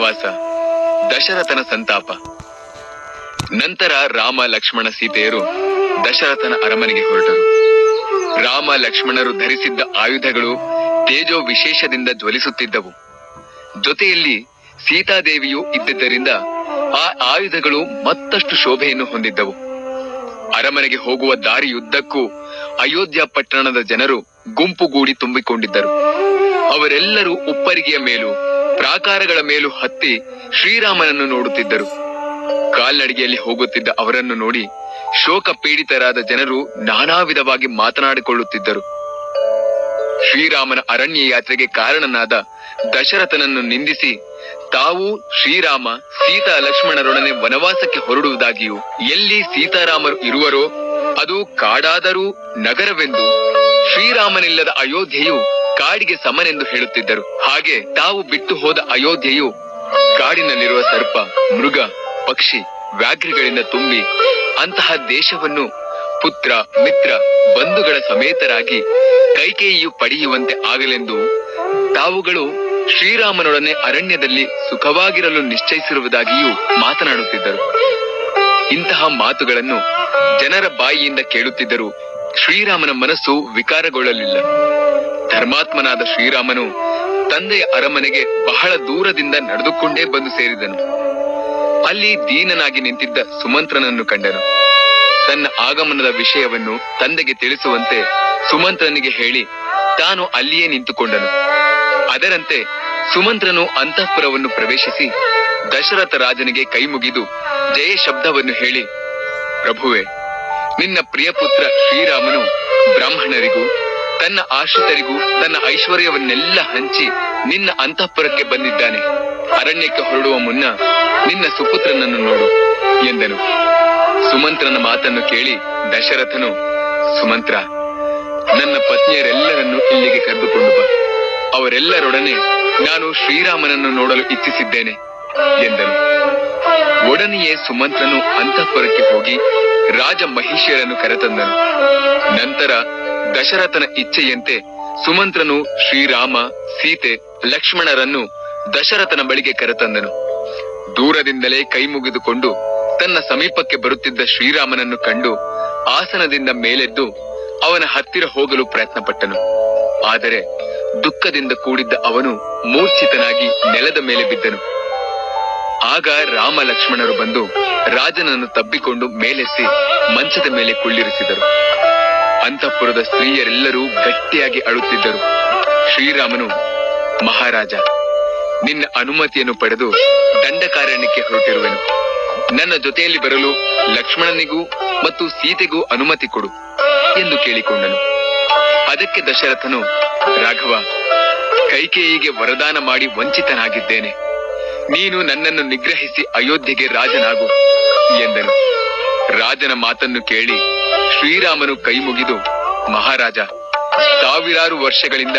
ವನವಾಸ ದಶರಥನ ಸಂತಾಪ. ನಂತರ ರಾಮ ಲಕ್ಷ್ಮಣ ಸೀತೆಯರು ದಶರಥನ ಅರಮನೆಗೆ ಹೊರಟರು. ರಾಮ ಲಕ್ಷ್ಮಣರು ಧರಿಸಿದ್ದ ಆಯುಧಗಳು ತೇಜೋ ವಿಶೇಷದಿಂದ ಜ್ವಲಿಸುತ್ತಿದ್ದವು. ಜೊತೆಯಲ್ಲಿ ಸೀತಾದೇವಿಯು ಇದ್ದಿದ್ದರಿಂದ ಆ ಆಯುಧಗಳು ಮತ್ತಷ್ಟು ಶೋಭೆಯನ್ನು ಹೊಂದಿದ್ದವು. ಅರಮನೆಗೆ ಹೋಗುವ ದಾರಿಯುದ್ದಕ್ಕೂ ಅಯೋಧ್ಯ ಪಟ್ಟಣದ ಜನರು ಗುಂಪುಗೂಡಿ ತುಂಬಿಕೊಂಡಿದ್ದರು. ಅವರೆಲ್ಲರೂ ಉಪ್ಪರಿಗೆಯ ಮೇಲೂ ಪ್ರಾಕಾರಗಳ ಮೇಲೂ ಹತ್ತಿ ಶ್ರೀರಾಮನನ್ನು ನೋಡುತ್ತಿದ್ದರು. ಕಾಲ್ನಡಿಗೆಯಲ್ಲಿ ಹೋಗುತ್ತಿದ್ದ ಅವರನ್ನು ನೋಡಿ ಶೋಕ ಪೀಡಿತರಾದ ಜನರು ನಾನಾ ವಿಧವಾಗಿ ಮಾತನಾಡಿಕೊಳ್ಳುತ್ತಿದ್ದರು. ಶ್ರೀರಾಮನ ಅರಣ್ಯ ಯಾತ್ರೆಗೆ ಕಾರಣನಾದ ದಶರಥನನ್ನು ನಿಂದಿಸಿ ತಾವು ಶ್ರೀರಾಮ ಸೀತಾ ಲಕ್ಷ್ಮಣರೊಡನೆ ವನವಾಸಕ್ಕೆ ಹೊರಡುವುದಾಗಿಯೂ ಎಲ್ಲಿ ಸೀತಾರಾಮರು ಇರುವರೋ ಅದು ಕಾಡಾದರೂ ನಗರವೆಂದು ಶ್ರೀರಾಮನಿಲ್ಲದ ಅಯೋಧ್ಯೆಯು ಕಾಡಿಗೆ ಸಮನೆಂದು ಹೇಳುತ್ತಿದ್ದರು. ಹಾಗೆ ತಾವು ಬಿಟ್ಟು ಹೋದ ಅಯೋಧ್ಯೆಯು ಕಾಡಿನಲ್ಲಿರುವ ಸರ್ಪ, ಮೃಗ, ಪಕ್ಷಿ, ವ್ಯಾಘ್ರಗಳಿಂದ ತುಂಬಿ ಅಂತಹ ದೇಶವನ್ನು ಪುತ್ರ, ಮಿತ್ರ, ಬಂಧುಗಳ ಸಮೇತರಾಗಿ ಕೈಕೇಯಿಯು ಪಡೆಯುವಂತೆ ಆಗಲೆಂದು ತಾವುಗಳು ಶ್ರೀರಾಮನೊಡನೆ ಅರಣ್ಯದಲ್ಲಿ ಸುಖವಾಗಿರಲು ನಿಶ್ಚಯಿಸಿರುವುದಾಗಿಯೂ ಮಾತನಾಡುತ್ತಿದ್ದರು. ಇಂತಹ ಮಾತುಗಳನ್ನು ಜನರ ಬಾಯಿಯಿಂದ ಕೇಳುತ್ತಿದ್ದರೂ ಶ್ರೀರಾಮನ ಮನಸ್ಸು ವಿಕಾರಗೊಳ್ಳಲಿಲ್ಲ. ಧರ್ಮಾತ್ಮನಾದ ಶ್ರೀರಾಮನು ತಂದೆಯ ಅರಮನೆಗೆ ಬಹಳ ದೂರದಿಂದ ನಡೆದುಕೊಂಡೇ ಬಂದು ಸೇರಿದನು. ಅಲ್ಲಿ ದೀನನಾಗಿ ನಿಂತಿದ್ದ ಸುಮಂತ್ರನನ್ನು ಕಂಡನು. ತನ್ನ ಆಗಮನದ ವಿಷಯವನ್ನು ತಂದೆಗೆ ತಿಳಿಸುವಂತೆ ಸುಮಂತ್ರನಿಗೆ ಹೇಳಿ ತಾನು ಅಲ್ಲಿಯೇ ನಿಂತುಕೊಂಡನು. ಅದರಂತೆ ಸುಮಂತ್ರನು ಅಂತಃಪುರವನ್ನು ಪ್ರವೇಶಿಸಿ ದಶರಥ ರಾಜನಿಗೆ ಕೈಮುಗಿದು ಜಯ ಶಬ್ದವನ್ನು ಹೇಳಿ, ಪ್ರಭುವೆ ನಿನ್ನ ಪ್ರಿಯಪುತ್ರ ಶ್ರೀರಾಮನು ಬ್ರಾಹ್ಮಣರಿಗೂ, ತನ್ನ ಆಶ್ರಿತರಿಗೂ, ತನ್ನ ಐಶ್ವರ್ಯವನ್ನೆಲ್ಲ ಹಂಚಿ ನಿನ್ನ ಅಂತಃಪುರಕ್ಕೆ ಬಂದಿದ್ದಾನೆ. ಅರಣ್ಯಕ್ಕೆ ಹೊರಡುವ ಮುನ್ನ ನಿನ್ನ ಸುಪುತ್ರನನ್ನು ನೋಡು ಎಂದನು. ಸುಮಂತ್ರನ ಮಾತನ್ನು ಕೇಳಿ ದಶರಥನು, ಸುಮಂತ್ರ, ನನ್ನ ಪತ್ನಿಯರೆಲ್ಲರನ್ನು ಇಲ್ಲಿಗೆ ಕರೆದುಕೊಂಡು ಬಾ. ಅವರೆಲ್ಲರೊಡನೆ ನಾನು ಶ್ರೀರಾಮನನ್ನು ನೋಡಲು ಇಚ್ಛಿಸಿದ್ದೇನೆ, ಎಂದನು. ಒಡನೆಯೇ ಸುಮಂತ್ರನು ಅಂತಃಪುರಕ್ಕೆ ಹೋಗಿ ರಾಜ ಮಹಿಷಿಯರನ್ನು ಕರೆತಂದನು. ನಂತರ ದಶರಥನ ಇಚ್ಛೆಯಂತೆ ಸುಮಂತ್ರನು ಶ್ರೀರಾಮ, ಸೀತೆ, ಲಕ್ಷ್ಮಣರನ್ನು ದಶರಥನ ಬಳಿಗೆ ಕರೆತಂದನು. ದೂರದಿಂದಲೇ ಕೈ ಮುಗಿದುಕೊಂಡು ತನ್ನ ಸಮೀಪಕ್ಕೆ ಬರುತ್ತಿದ್ದ ಶ್ರೀರಾಮನನ್ನು ಕಂಡು ಆಸನದಿಂದ ಮೇಲೆದ್ದು ಅವನ ಹತ್ತಿರ ಹೋಗಲು ಪ್ರಯತ್ನಪಟ್ಟನು. ಆದರೆ ದುಃಖದಿಂದ ಕೂಡಿದ್ದ ಅವನು ಮೂರ್ಛಿತನಾಗಿ ನೆಲದ ಮೇಲೆ ಬಿದ್ದನು. ಆಗ ರಾಮ ಲಕ್ಷ್ಮಣರು ಬಂದು ರಾಜನನ್ನು ತಬ್ಬಿಕೊಂಡು ಮೇಲೆತ್ತಿ ಮಂಚದ ಮೇಲೆ ಕುಳ್ಳಿರಿಸಿದರು. ಅಂತಃಪುರದ ಸ್ತ್ರೀಯರೆಲ್ಲರೂ ಗಟ್ಟಿಯಾಗಿ ಅಳುತ್ತಿದ್ದರು. ಶ್ರೀರಾಮನು, ಮಹಾರಾಜ, ನಿನ್ನ ಅನುಮತಿಯನ್ನು ಪಡೆದು ದಂಡಕಾರಣ್ಯಕ್ಕೆ ಹೊರಟಿರುವೆನು. ನನ್ನ ಜೊತೆಯಲ್ಲಿ ಬರಲು ಲಕ್ಷ್ಮಣನಿಗೂ ಮತ್ತು ಸೀತೆಗೂ ಅನುಮತಿ ಕೊಡು ಎಂದು ಕೇಳಿಕೊಂಡನು. ಅದಕ್ಕೆ ದಶರಥನು, ರಾಘವ, ಕೈಕೇಯಿಗೆ ವರದಾನ ಮಾಡಿ ವಂಚಿತನಾಗಿದ್ದೇನೆ. ನೀನು ನನ್ನನ್ನು ನಿಗ್ರಹಿಸಿ ಅಯೋಧ್ಯೆಗೆ ರಾಜನಾಗು, ಎಂದನು. ರಾಜನ ಮಾತನ್ನು ಕೇಳಿ ಶ್ರೀರಾಮನು ಕೈ ಮುಗಿದು, ಮಹಾರಾಜ, ಸಾವಿರಾರು ವರ್ಷಗಳಿಂದ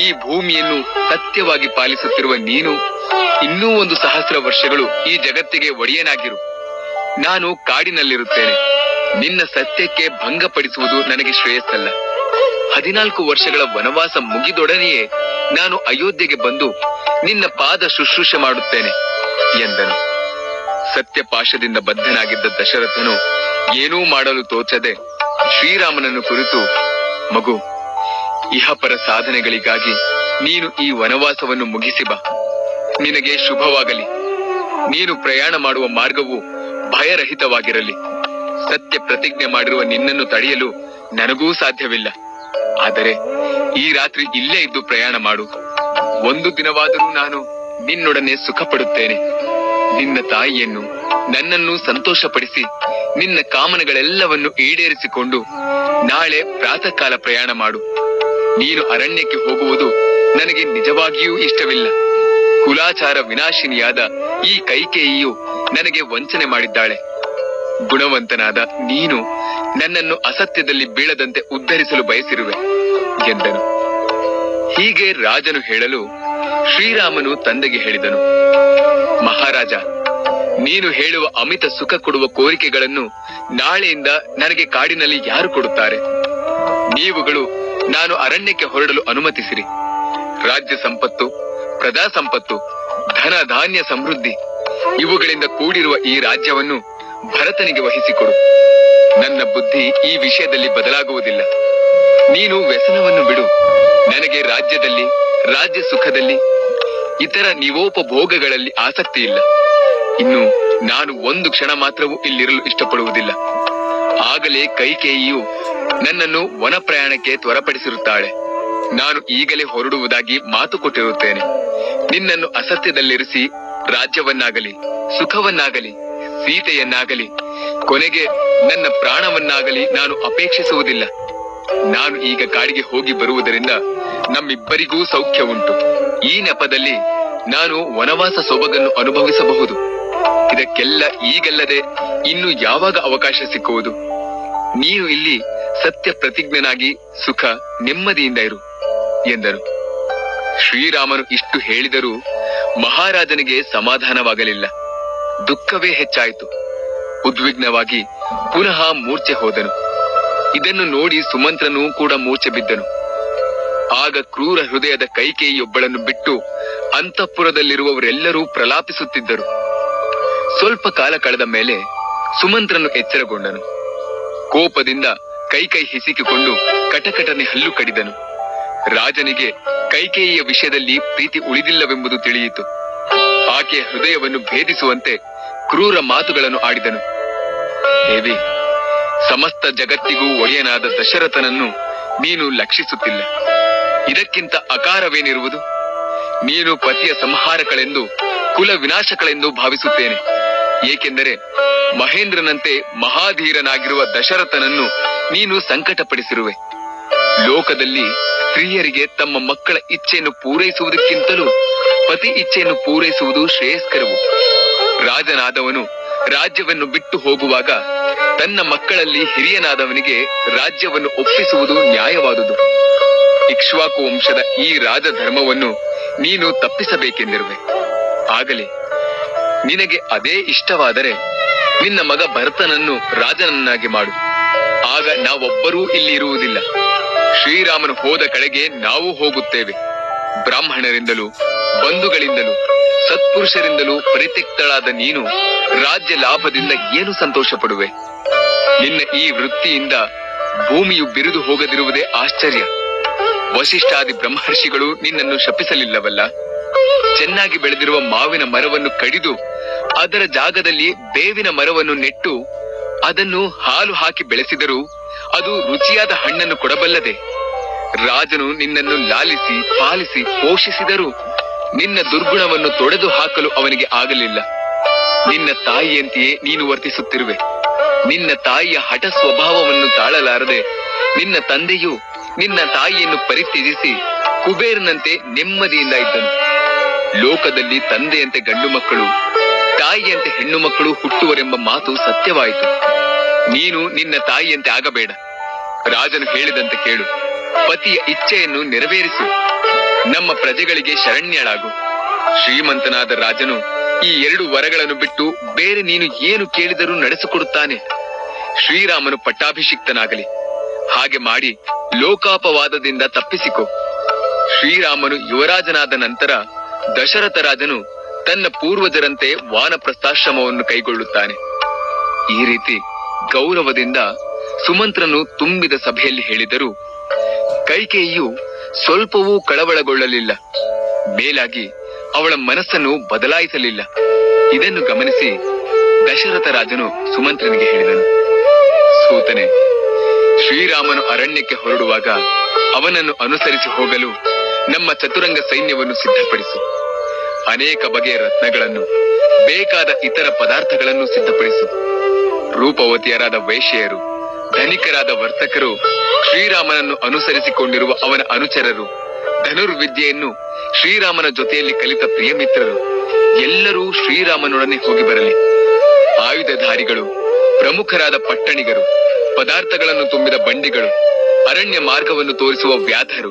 ಈ ಭೂಮಿಯನ್ನು ಸತ್ಯವಾಗಿ ಪಾಲಿಸುತ್ತಿರುವ ನೀನು ಇನ್ನೂ ಒಂದು ಸಹಸ್ರ ವರ್ಷಗಳು ಈ ಜಗತ್ತಿಗೆ ಒಡೆಯನಾಗಿರು. ನಾನು ಕಾಡಿನಲ್ಲಿರುತ್ತೇನೆ. ನಿನ್ನ ಸತ್ಯಕ್ಕೆ ಭಂಗಪಡಿಸುವುದು ನನಗೆ ಶ್ರೇಯಸ್ಸಲ್ಲ. ಹದಿನಾಲ್ಕು ವರ್ಷಗಳ ವನವಾಸ ಮುಗಿದೊಡನೆಯೇ ನಾನು ಅಯೋಧ್ಯೆಗೆ ಬಂದು ನಿನ್ನ ಪಾದ ಶುಶ್ರೂಷೆ ಮಾಡುತ್ತೇನೆ ಎಂದನು. ಸತ್ಯಪಾಶದಿಂದ ಬದ್ಧನಾಗಿದ್ದ ದಶರಥನು ಏನೂ ಮಾಡಲು ತೋಚದೆ ಶ್ರೀರಾಮನನ್ನು ಕುರಿತು, ಮಗು, ಇಹಪರ ಸಾಧನೆಗಳಿಗಾಗಿ ನೀನು ಈ ವನವಾಸವನ್ನು ಮುಗಿಸಿ ಬಾ. ನಿನಗೆ ಶುಭವಾಗಲಿ. ನೀನು ಪ್ರಯಾಣ ಮಾಡುವ ಮಾರ್ಗವು ಭಯರಹಿತವಾಗಿರಲಿ. ಸತ್ಯ ಪ್ರತಿಜ್ಞೆ ಮಾಡಿರುವ ನಿನ್ನನ್ನು ತಡೆಯಲು ನನಗೂ ಸಾಧ್ಯವಿಲ್ಲ. ಆದರೆ ಈ ರಾತ್ರಿ ಇಲ್ಲೇ ಇದ್ದು ಪ್ರಯಾಣ ಮಾಡು. ಒಂದು ದಿನವಾದರೂ ನಾನು ನಿನ್ನೊಡನೆ ಸುಖ ಪಡುತ್ತೇನೆ ನಿನ್ನ ತಾಯಿಯನ್ನು ನನ್ನನ್ನು ಸಂತೋಷಪಡಿಸಿ, ನಿನ್ನ ಕಾಮನಗಳೆಲ್ಲವನ್ನು ಈಡೇರಿಸಿಕೊಂಡು ನಾಳೆ ಪ್ರಾತಃ ಕಾಲ ಪ್ರಯಾಣ ಮಾಡು. ನೀನು ಅರಣ್ಯಕ್ಕೆ ಹೋಗುವುದು ನನಗೆ ನಿಜವಾಗಿಯೂ ಇಷ್ಟವಿಲ್ಲ. ಕುಲಾಚಾರ ವಿನಾಶಿನಿಯಾದ ಈ ಕೈಕೇಯಿಯು ನನಗೆ ವಂಚನೆ ಮಾಡಿದ್ದಾಳೆ. ಗುಣವಂತನಾದ ನೀನು ನನ್ನನ್ನು ಅಸತ್ಯದಲ್ಲಿ ಬೀಳದಂತೆ ಉದ್ಧರಿಸಲು ಬಯಸಿರುವೆ. ಎಂದನು. ಹೀಗೆ ರಾಜನು ಹೇಳಲು ಶ್ರೀರಾಮನು ತಂದೆಗೆ ಹೇಳಿದನು, ಮಹಾರಾಜ, ನೀನು ಹೇಳುವ ಅಮಿತ ಸುಖ ಕೊಡುವ ಕೋರಿಕೆಗಳನ್ನು ನಾಳೆಯಿಂದ ನನಗೆ ಕಾಡಿನಲ್ಲಿ ಯಾರು ಕೊಡುತ್ತಾರೆ? ನೀವುಗಳು ನಾನು ಅರಣ್ಯಕ್ಕೆ ಹೊರಡಲು ಅನುಮತಿಸಿರಿ. ರಾಜ್ಯ ಸಂಪತ್ತು, ಪ್ರಜಾ ಸಂಪತ್ತು, ಧನ ಧಾನ್ಯ ಸಮೃದ್ಧಿ, ಇವುಗಳಿಂದ ಕೂಡಿರುವ ಈ ರಾಜ್ಯವನ್ನು ಭರತನಿಗೆ ವಹಿಸಿಕೊಡು. ನನ್ನ ಬುದ್ಧಿ ಈ ವಿಷಯದಲ್ಲಿ ಬದಲಾಗುವುದಿಲ್ಲ. ನೀನು ವ್ಯಸನವನ್ನು ಬಿಡು. ನನಗೆ ರಾಜ್ಯದಲ್ಲಿ, ರಾಜ್ಯ ಸುಖದಲ್ಲಿ, ಇತರ ನಿವೋಪಭೋಗಗಳಲ್ಲಿ ಆಸಕ್ತಿ ಇಲ್ಲ ಇನ್ನು ನಾನು ಒಂದು ಕ್ಷಣ ಮಾತ್ರವೂ ಇಲ್ಲಿರಲು ಇಷ್ಟಪಡುವುದಿಲ್ಲ. ಆಗಲೇ ಕೈಕೇಯಿಯು ನನ್ನನ್ನು ವನ ಪ್ರಯಾಣಕ್ಕೆ ತ್ವರಪಡಿಸಿರುತ್ತಾಳೆ. ನಾನು ಈಗಲೇ ಹೊರಡುವುದಾಗಿ ಮಾತು ಕೊಟ್ಟಿರುತ್ತೇನೆ. ನಿನ್ನನ್ನು ಅಸತ್ಯದಲ್ಲಿರಿಸಿ ರಾಜ್ಯವನ್ನಾಗಲಿ, ಸುಖವನ್ನಾಗಲಿ, ಸೀತೆಯನ್ನಾಗಲಿ, ಕೊನೆಗೆ ನನ್ನ ಪ್ರಾಣವನ್ನಾಗಲಿ ನಾನು ಅಪೇಕ್ಷಿಸುವುದಿಲ್ಲ. ನಾನು ಈಗ ಕಾಡಿಗೆ ಹೋಗಿ ಬರುವುದರಿಂದ ನಮ್ಮಿಬ್ಬರಿಗೂ ಸೌಖ್ಯ ಉಂಟು. ಈ ನೆಪದಲ್ಲಿ ನಾನು ವನವಾಸ ಸೊಬಗನ್ನು ಅನುಭವಿಸಬಹುದು. ಇದಕ್ಕೆಲ್ಲ ಈಗಲ್ಲದೆ ಇನ್ನು ಯಾವಾಗ ಅವಕಾಶ ಸಿಕ್ಕುವುದು? ನೀನು ಇಲ್ಲಿ ಸತ್ಯ ಪ್ರತಿಜ್ಞನಾಗಿ ಸುಖ, ನೆಮ್ಮದಿಯಿಂದ ಇರು, ಎಂದರು. ಶ್ರೀರಾಮನು ಇಷ್ಟು ಹೇಳಿದರೂ ಮಹಾರಾಜನಿಗೆ ಸಮಾಧಾನವಾಗಲಿಲ್ಲ. ದುಃಖವೇ ಹೆಚ್ಚಾಯಿತು. ಉದ್ವಿಗ್ನವಾಗಿ ಪುನಃ ಮೂರ್ಛೆ ಹೋದನು. ಇದನ್ನು ನೋಡಿ ಸುಮಂತ್ರನು ಕೂಡ ಮೂರ್ಛೆ ಬಿದ್ದನು. ಆಗ ಕ್ರೂರ ಹೃದಯದ ಕೈಕೇಯಿಯೊಬ್ಬಳನ್ನು ಬಿಟ್ಟು ಅಂತಃಪುರದಲ್ಲಿರುವವರೆಲ್ಲರೂ ಪ್ರಲಾಪಿಸುತ್ತಿದ್ದರು. ಸ್ವಲ್ಪ ಕಾಲ ಕಳೆದ ಮೇಲೆ ಸುಮಂತ್ರನು ಎಚ್ಚರಗೊಂಡನು. ಕೋಪದಿಂದ ಕೈಕೈ ಹಿಸಿಕಿಕೊಂಡು ಕಟಕಟನೆ ಹಲ್ಲು ಕಡಿದನು. ರಾಜನಿಗೆ ಕೈಕೇಯಿಯ ವಿಷಯದಲ್ಲಿ ಪ್ರೀತಿ ಉಳಿದಿಲ್ಲವೆಂಬುದು ತಿಳಿಯಿತು. ಆಕೆಯ ಹೃದಯವನ್ನು ಭೇದಿಸುವಂತೆ ಕ್ರೂರ ಮಾತುಗಳನ್ನು ಆಡಿದನು. ಸಮಸ್ತ ಜಗತ್ತಿಗೂ ಒಡೆಯನಾದ ದಶರಥನನ್ನು ನೀನು ಲಕ್ಷಿಸುತ್ತಿಲ್ಲ. ಇದಕ್ಕಿಂತ ಅಕಾರವೇನಿರುವುದು? ನೀನು ಪತಿಯ ಸಂಹಾರಕಳೆಂದು ಕುಲ ವಿನಾಶಕಳೆಂದು ಭಾವಿಸುತ್ತೇನೆ. ಏಕೆಂದರೆ ಮಹೇಂದ್ರನಂತೆ ಮಹಾಧೀರನಾಗಿರುವ ದಶರಥನನ್ನು ನೀನು ಸಂಕಟಪಡಿಸಿರುವೆ. ಲೋಕದಲ್ಲಿ ಸ್ತ್ರೀಯರಿಗೆ ತಮ್ಮ ಮಕ್ಕಳ ಇಚ್ಛೆಯನ್ನು ಪೂರೈಸುವುದಕ್ಕಿಂತಲೂ ಪತಿ ಇಚ್ಛೆಯನ್ನು ಪೂರೈಸುವುದು ಶ್ರೇಯಸ್ಕರವು. ರಾಜನಾದವನು ರಾಜ್ಯವನ್ನು ಬಿಟ್ಟು ಹೋಗುವಾಗ ತನ್ನ ಮಕ್ಕಳಲ್ಲಿ ಹಿರಿಯನಾದವನಿಗೆ ರಾಜ್ಯವನ್ನು ಒಪ್ಪಿಸುವುದು ನ್ಯಾಯವಾದುದು. ಇಕ್ಷ್ವಾಕು ವಂಶದ ಈ ರಾಜಧರ್ಮವನ್ನು ನೀನು ತಪ್ಪಿಸಬೇಕೆಂದಿರುವೆ. ಆಗಲಿ, ನಿನಗೆ ಅದೇ ಇಷ್ಟವಾದರೆ ನಿನ್ನ ಮಗ ಭರತನನ್ನು ರಾಜನನ್ನಾಗಿ ಮಾಡು. ಆಗ ನಾವೊಬ್ಬರೂ ಇಲ್ಲಿ ಇರುವುದಿಲ್ಲ. ಶ್ರೀರಾಮನು ಹೋದ ಕಡೆಗೆ ನಾವು ಹೋಗುತ್ತೇವೆ. ಬ್ರಾಹ್ಮಣರಿಂದಲೂ, ಬಂಧುಗಳಿಂದಲೂ, ಸತ್ಪುರುಷರಿಂದಲೂ ಪರಿತ್ಯಕ್ತಳಾದ ನೀನು ರಾಜ್ಯ ಲಾಭದಿಂದ ಏನು ಸಂತೋಷ ಪಡುವೆ ನಿನ್ನ ಈ ವೃತ್ತಿಯಿಂದ ಭೂಮಿಯು ಬಿರಿದು ಹೋಗದಿರುವುದೇ ಆಶ್ಚರ್ಯ. ವಶಿಷ್ಠಾದಿ ಬ್ರಹ್ಮರ್ಷಿಗಳು ನಿನ್ನನ್ನು ಶಪಿಸಲಿಲ್ಲವಲ್ಲ? ಚೆನ್ನಾಗಿ ಬೆಳೆದಿರುವ ಮಾವಿನ ಮರವನ್ನು ಕಡಿದು ಅದರ ಜಾಗದಲ್ಲಿ ಬೇವಿನ ಮರವನ್ನು ನೆಟ್ಟು ಅದನ್ನು ಹಾಲು ಹಾಕಿ ಬೆಳೆಸಿದರೂ ಅದು ರುಚಿಯಾದ ಹಣ್ಣನ್ನು ಕೊಡಬಲ್ಲದೆ. ರಾಜನು ನಿನ್ನನ್ನು ಲಾಲಿಸಿ, ಪಾಲಿಸಿ, ಪೋಷಿಸಿದರೂ ನಿನ್ನ ದುರ್ಗುಣವನ್ನು ತೊಡೆದು ಹಾಕಲು ಅವನಿಗೆ ಆಗಲಿಲ್ಲ. ನಿನ್ನ ತಾಯಿಯಂತೆಯೇ ನೀನು ವರ್ತಿಸುತ್ತಿರುವೆ. ನಿನ್ನ ತಾಯಿಯ ಹಠ ಸ್ವಭಾವವನ್ನು ತಾಳಲಾರದೆ ನಿನ್ನ ತಂದೆಯು ನಿನ್ನ ತಾಯಿಯನ್ನು ಪರಿತ್ಯಜಿಸಿ ಕುಬೇರನಂತೆ ನೆಮ್ಮದಿಯಿಂದ ಇದ್ದನು. ಲೋಕದಲ್ಲಿ ತಂದೆಯಂತೆ ಗಂಡು ಮಕ್ಕಳು, ತಾಯಿಯಂತೆ ಹೆಣ್ಣು ಮಕ್ಕಳು ಹುಟ್ಟುವರೆಂಬ ಮಾತು ಸತ್ಯವಾಯಿತು. ನೀನು ನಿನ್ನ ತಾಯಿಯಂತೆ ಆಗಬೇಡ. ರಾಜನು ಹೇಳಿದಂತೆ ಕೇಳು. ಪತಿಯ ಇಚ್ಛೆಯನ್ನು ನೆರವೇರಿಸು. ನಮ್ಮ ಪ್ರಜೆಗಳಿಗೆ ಶರಣ್ಯಳಾಗು. ಶ್ರೀಮಂತನಾದ ರಾಜನು ಈ ಎರಡು ವರಗಳನ್ನು ಬಿಟ್ಟು ಬೇರೆ ನೀನು ಏನು ಕೇಳಿದರೂ ನಡೆಸಿಕೊಡುತ್ತಾನೆ? ಶ್ರೀರಾಮನು ಪಟ್ಟಾಭಿಷಿಕ್ತನಾಗಲಿ. ಹಾಗೆ ಮಾಡಿ ಲೋಕಾಪವಾದದಿಂದ ತಪ್ಪಿಸಿಕೊ. ಶ್ರೀರಾಮನು ಯುವರಾಜನಾದ ನಂತರ ದಶರಥರಾಜನು ತನ್ನ ಪೂರ್ವಜರಂತೆ ವಾನಪ್ರಸ್ಥಾಶ್ರಮವನ್ನು ಕೈಗೊಳ್ಳುತ್ತಾನೆ. ಈ ರೀತಿ ಗೌರವದಿಂದ ಸುಮಂತ್ರನು ತುಂಬಿದ ಸಭೆಯಲ್ಲಿ ಹೇಳಿದರು ಕೈಕೇಯಿಯು ಸ್ವಲ್ಪವೂ ಕಳವಳಗೊಳ್ಳಲಿಲ್ಲ. ಮೇಲಾಗಿ ಅವಳ ಮನಸ್ಸನ್ನು ಬದಲಾಯಿಸಲಿಲ್ಲ. ಇದನ್ನು ಗಮನಿಸಿ ದಶರಥ ರಾಜನು ಸುಮಂತ್ರನಿಗೆ ಹೇಳಿದನು. ಸೂತನೆ, ಶ್ರೀರಾಮನು ಅರಣ್ಯಕ್ಕೆ ಹೊರಡುವಾಗ ಅವನನ್ನು ಅನುಸರಿಸಿ ಹೋಗಲು ನಮ್ಮ ಚತುರಂಗ ಸೈನ್ಯವನ್ನು ಸಿದ್ಧಪಡಿಸು. ಅನೇಕ ಬಗೆಯ ರತ್ನಗಳನ್ನು, ಬೇಕಾದ ಇತರ ಪದಾರ್ಥಗಳನ್ನು ಸಿದ್ಧಪಡಿಸು. ರೂಪವತಿಯರಾದ ವೈಶ್ಯರು ಧನಿಕರಾದ ವರ್ತಕರು, ಶ್ರೀರಾಮನನ್ನು ಅನುಸರಿಸಿಕೊಂಡಿರುವ ಅವನ ಅನುಚರರು ಧನುರ್ವಿದ್ಯೆಯನ್ನು ಶ್ರೀರಾಮನ ಜೊತೆಯಲ್ಲಿ ಕಲಿತ ಪ್ರಿಯ ಮಿತ್ರರು ಎಲ್ಲರೂ ಶ್ರೀರಾಮನೊಡನೆ ಹೋಗಿ ಬರಲಿ. ಆಯುಧಧಾರಿಗಳು, ಪ್ರಮುಖರಾದ ಪಟ್ಟಣಿಗರು, ಪದಾರ್ಥಗಳನ್ನು ತುಂಬಿದ ಬಂಡಿಗಳು, ಅರಣ್ಯ ಮಾರ್ಗವನ್ನು ತೋರಿಸುವ ವ್ಯಾಧರು,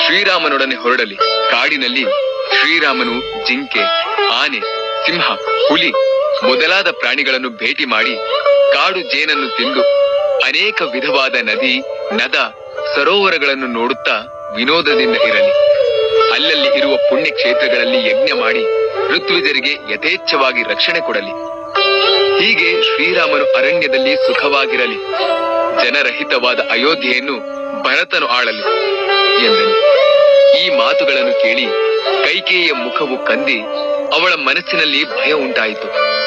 ಶ್ರೀರಾಮನೊಡನೆ ಹೊರಡಲಿ. ಕಾಡಿನಲ್ಲಿ ಶ್ರೀರಾಮನು ಜಿಂಕೆ, ಆನೆ, ಸಿಂಹ, ಹುಲಿ ಮೊದಲಾದ ಪ್ರಾಣಿಗಳನ್ನು ಭೇಟಿ ಮಾಡಿ ಕಾಡು ಜೇನನ್ನು ತಿಂದು ಅನೇಕ ವಿಧವಾದ ನದಿ, ನದ, ಸರೋವರಗಳನ್ನು ನೋಡುತ್ತಾ ವಿನೋದದಿಂದ ಇರಲಿ. ಅಲ್ಲಲ್ಲಿ ಇರುವ ಪುಣ್ಯ ಕ್ಷೇತ್ರಗಳಲ್ಲಿ ಯಜ್ಞ ಮಾಡಿ ಋತ್ವಿಜರಿಗೆ ಯಥೇಚ್ಛವಾಗಿ ರಕ್ಷಣೆ ಕೊಡಲಿ. ಹೀಗೆ ಶ್ರೀರಾಮನು ಅರಣ್ಯದಲ್ಲಿ ಸುಖವಾಗಿರಲಿ. ಜನರಹಿತವಾದ ಅಯೋಧ್ಯೆಯನ್ನು ಭರತನು ಆಳಲಿ ಎಂದನು. ಈ ಮಾತುಗಳನ್ನು ಕೇಳಿ ಕೈಕೇಯಿಯ ಮುಖವು ಕಂದಿ ಅವಳ ಮನಸ್ಸಿನಲ್ಲಿ ಭಯ ಉಂಟಾಯಿತು.